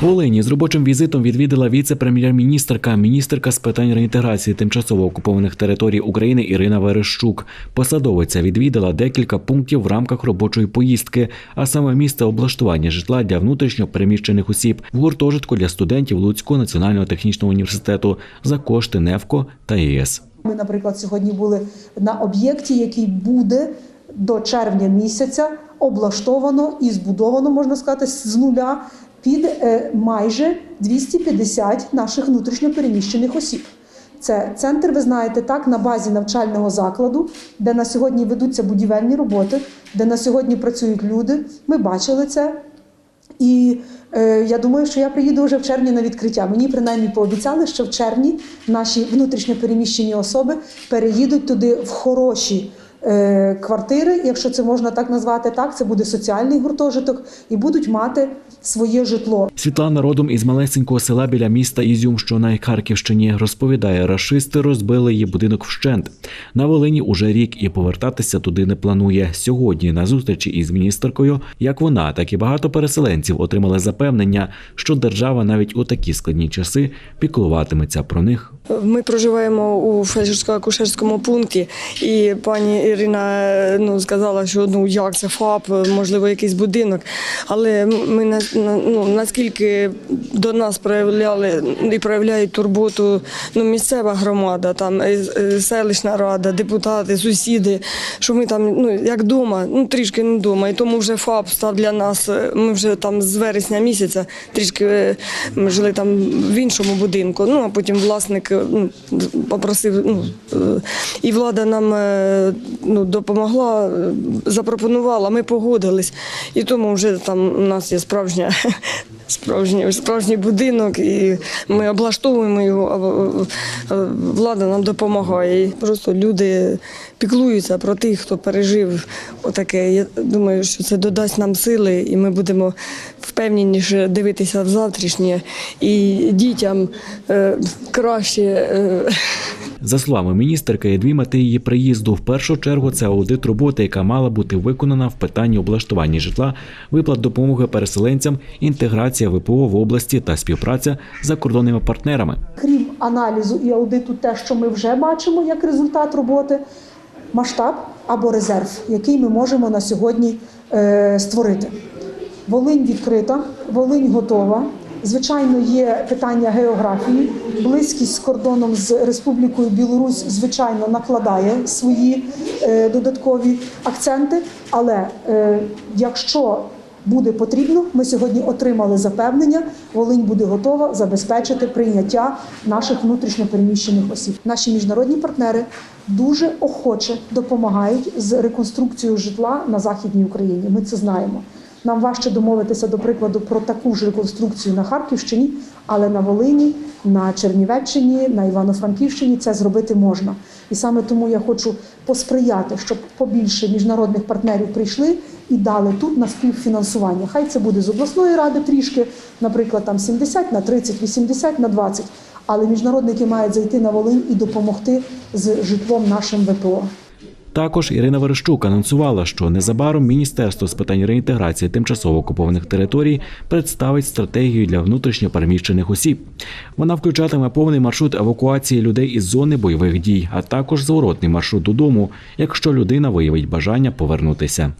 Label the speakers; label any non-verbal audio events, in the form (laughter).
Speaker 1: Волині з робочим візитом відвідала віце-прем'єр-міністерка, міністерка з питань реінтеграції тимчасово окупованих територій України Ірина Верещук. Посадовиця відвідала декілька пунктів в рамках робочої поїздки, а саме місце облаштування житла для внутрішньо переміщених осіб в гуртожитку для студентів Луцького національного технічного університету за кошти НЕФКО та ЄС.
Speaker 2: Ми, наприклад, сьогодні були на об'єкті, який буде до червня місяця облаштовано і збудовано, можна сказати, з нуля під е, майже 250 наших внутрішньо переміщених осіб. Це центр, ви знаєте, так, на базі навчального закладу, де на сьогодні ведуться будівельні роботи, де на сьогодні працюють люди. Ми бачили це. І е, я думаю, що я приїду вже в червні на відкриття. Мені принаймні пообіцяли, що в червні наші внутрішньо переміщені особи переїдуть туди в хороші квартири, якщо це можна так назвати. Так, це буде соціальний гуртожиток, і будуть мати своє житло.
Speaker 1: Світлана родом із малесенького села біля міста Ізюм, що на Харківщині, розповідає, рашисти розбили її будинок вщент. На Волині уже рік і повертатися туди не планує. Сьогодні на зустрічі із міністеркою, як вона, так і багато переселенців отримали запевнення, що держава навіть у такі складні часи піклуватиметься про них.
Speaker 3: Ми проживаємо у фельдшерсько-акушерському пункті, і пані Ірина ну, сказала, що ну як це ФАП, можливо, якийсь будинок. Але ми на- ну, наскільки до нас проявляли і проявляють турботу ну, місцева громада, там е, е, селищна рада, депутати, сусіди, що ми там ну як вдома, ну трішки не вдома. І тому вже ФАП став для нас. е, Ми вже там з вересня місяця трішки е, ми жили там в іншому будинку. Ну а потім власник е, ну, попросив. Ну е, і влада нам е, ну, допомогла, е, запропонувала. Ми погодились. І тому вже там у нас є справжня. (laughs) Справжній, справжній будинок, і ми облаштовуємо його, а е, влада нам допомагає. І просто люди піклуються про тих, хто пережив отаке. Я думаю, що це додасть нам сили, і ми будемо впевненіше дивитися в завтрашнє і дітям е, краще. (laughs)
Speaker 1: За словами міністерки, є дві мети її приїзду. В першу чергу це аудит роботи, яка мала бути виконана в питанні облаштування житла, виплат допомоги переселенцям, інтеграція ВПО в області та співпраця з закордонними партнерами.
Speaker 2: Крім аналізу і аудиту, те, що ми вже бачимо як результат роботи, масштаб або резерв, який ми можемо на сьогодні е, створити. Волинь відкрита, Волинь готова. Звичайно, є питання географії. Близькість з кордоном з Республікою Білорусь, звичайно, накладає свої е, додаткові акценти. Але е, якщо буде потрібно, ми сьогодні отримали запевнення. Волинь буде готова забезпечити прийняття наших внутрішньо переміщених осіб. Наші міжнародні партнери дуже охоче допомагають з реконструкцією житла на західній Україні. Ми це знаємо. Нам важче домовитися, до прикладу, про таку ж реконструкцію на Харківщині, але на Волині, на Чернівеччині, на Івано-Франківщині це зробити можна. І саме тому я хочу посприяти, щоб побільше міжнародних партнерів прийшли і дали тут на співфінансування. Хай це буде з обласної ради трішки, наприклад, там 70 на 30, 80 на 20. Але міжнародники мають зайти на Волинь і допомогти з житлом нашим ВПО.
Speaker 1: Також Ірина Верещук анонсувала, що незабаром Міністерство з питань реінтеграції тимчасово окупованих територій представить стратегію для внутрішньо переміщених осіб. Вона включатиме повний маршрут евакуації людей із зони бойових дій, а також зворотний маршрут додому, якщо людина виявить бажання повернутися.